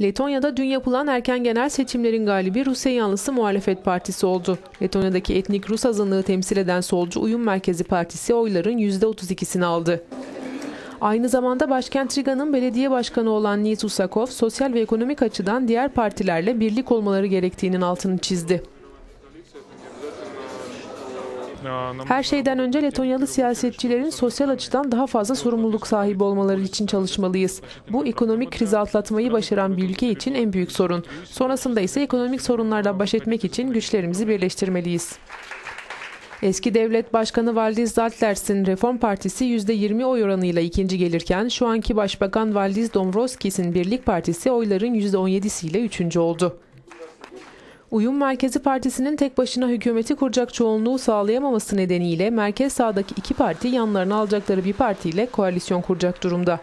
Letonya'da dün yapılan erken genel seçimlerin galibi Rusya yanlısı muhalefet partisi oldu. Letonya'daki etnik Rus azınlığı temsil eden solcu Uyum Merkezi Partisi oyların %32'sini aldı. Aynı zamanda başkent Riga'nın belediye başkanı olan Nils Usakov, sosyal ve ekonomik açıdan diğer partilerle birlik olmaları gerektiğinin altını çizdi. Her şeyden önce Letonyalı siyasetçilerin sosyal açıdan daha fazla sorumluluk sahibi olmaları için çalışmalıyız. Bu ekonomik krizi atlatmayı başaran bir ülke için en büyük sorun. Sonrasında ise ekonomik sorunlarla baş etmek için güçlerimizi birleştirmeliyiz. Eski devlet başkanı Valdis Zaltlers'in Reform Partisi %20 oy oranıyla ikinci gelirken şu anki başbakan Valdis Dombrovskis'in Birlik Partisi oyların %17'siyle üçüncü oldu. Uyum Merkezi Partisi'nin tek başına hükümeti kuracak çoğunluğu sağlayamaması nedeniyle merkez sağdaki iki parti yanlarına alacakları bir partiyle koalisyon kuracak durumda.